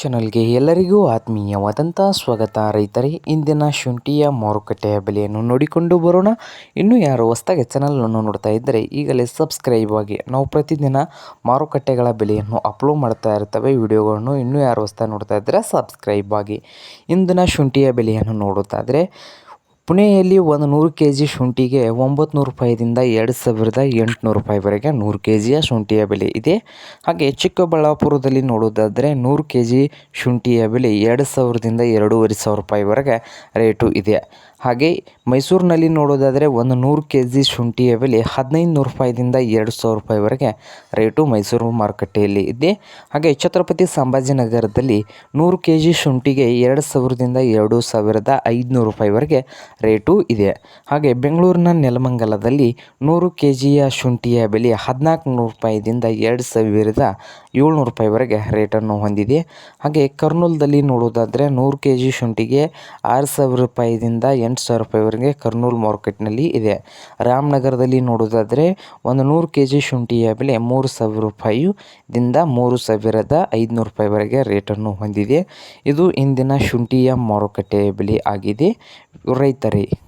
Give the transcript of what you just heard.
ಚಾನಲ್ಗೆ ಎಲ್ಲರಿಗೂ ಆತ್ಮೀಯವಾದಂಥ ಸ್ವಾಗತ. ರೈತರೇ, ಇಂದಿನ ಶುಂಠಿಯ ಮಾರುಕಟ್ಟೆಯ ಬೆಲೆಯನ್ನು ನೋಡಿಕೊಂಡು ಬರೋಣ. ಇನ್ನು ಯಾರು ಹೊಸದಾಗಿ ಚಾನಲನ್ನು ನೋಡ್ತಾ ಇದ್ದರೆ ಈಗಲೇ ಸಬ್ಸ್ಕ್ರೈಬ್ ಆಗಿ. ನಾವು ಪ್ರತಿದಿನ ಮಾರುಕಟ್ಟೆಗಳ ಬೆಲೆಯನ್ನು ಅಪ್ಲೋಡ್ ಮಾಡ್ತಾ ಇರ್ತವೆ. ವಿಡಿಯೋಗಳನ್ನು ಇನ್ನೂ ಯಾರು ಹೊಸ್ದಾಗಿ ನೋಡ್ತಾ ಇದ್ದರೆ ಸಬ್ಸ್ಕ್ರೈಬ್ ಆಗಿ. ಇಂದಿನ ಶುಂಠಿಯ ಬೆಲೆಯನ್ನು ನೋಡೋದಾದರೆ ಪುಣೆಯಲ್ಲಿ ಒಂದು ನೂರು ಕೆ ಜಿ ಶುಂಠಿಗೆ ಒಂಬತ್ತು ರೂಪಾಯಿದಿಂದ ಎರಡು ಸಾವಿರದ ಎಂಟುನೂರು ರೂಪಾಯಿವರೆಗೆ ನೂರು ಕೆ ಜಿಯ ಶುಂಠಿಯ ಬೆಲೆ ಇದೆ. ಹಾಗೆ ಚಿಕ್ಕಬಳ್ಳಾಪುರದಲ್ಲಿ ನೋಡೋದಾದರೆ ನೂರು ಕೆ ಜಿ ಶುಂಠಿಯ ಬೆಲೆ ಎರಡು ಸಾವಿರದಿಂದ ಎರಡೂವರೆ ಸಾವಿರ ರೂಪಾಯಿವರೆಗೆ ರೇಟು ಇದೆ. ಹಾಗೆ ಮೈಸೂರಿನಲ್ಲಿ ನೋಡೋದಾದರೆ ಒಂದು ನೂರು ಕೆ ಜಿ ಶುಂಠಿಯ ಬೆಲೆ ಹದಿನೈದು ನೂರು ರೂಪಾಯಿದಿಂದ ಎರಡು ಸಾವಿರ ರೂಪಾಯಿವರೆಗೆ ರೇಟು ಮೈಸೂರು ಮಾರುಕಟ್ಟೆಯಲ್ಲಿ ಇದೆ. ಹಾಗೆ ಛತ್ರಪತಿ ಸಂಭಾಜಿನಗರದಲ್ಲಿ ನೂರು ಕೆ ಜಿ ಶುಂಠಿಗೆ ಎರಡು ಸಾವಿರದಿಂದ ಎರಡು ಸಾವಿರದ ಐದುನೂರು ರೂಪಾಯಿವರೆಗೆ ರೇಟು ಇದೆ. ಹಾಗೆ ಬೆಂಗಳೂರಿನ ನೆಲಮಂಗಲದಲ್ಲಿ ನೂರು ಕೆ ಜಿಯ ಶುಂಠಿಯ ಬೆಲೆ ಹದಿನಾಲ್ಕು ನೂರು ರೂಪಾಯಿದಿಂದ ಎರಡು ಸಾವಿರದ ಏಳ್ನೂರು ರೂಪಾಯಿವರೆಗೆ ರೇಟನ್ನು ಹೊಂದಿದೆ. ಹಾಗೆ ಕರ್ನೂಲ್ದಲ್ಲಿ ನೋಡೋದಾದರೆ ನೂರು ಕೆ ಜಿ ಶುಂಠಿಗೆ ಆರು ಸಾವಿರ ರೂಪಾಯಿದಿಂದ ಎಂಟು ಸಾವಿರ ರೂಪಾಯಿವರೆಗೆ ಕರ್ನೂಲ್ ಮಾರ್ಕೆಟ್ನಲ್ಲಿ ಇದೆ. ರಾಮನಗರದಲ್ಲಿ ನೋಡೋದಾದರೆ ಒಂದು ನೂರು ಕೆ ಜಿ ಶುಂಠಿಯ ಬೆಲೆ ಮೂರು ಸಾವಿರ ರೂಪಾಯಿದಿಂದ ಮೂರು ಸಾವಿರದ ಐದುನೂರು ರೂಪಾಯಿವರೆಗೆ ರೇಟನ್ನು ಹೊಂದಿದೆ. ಇದು ಇಂದಿನ ಶುಂಠಿಯ ಮಾರುಕಟ್ಟೆಯ ಬೆಲೆ ಆಗಿದೆ. ರೈತರೇ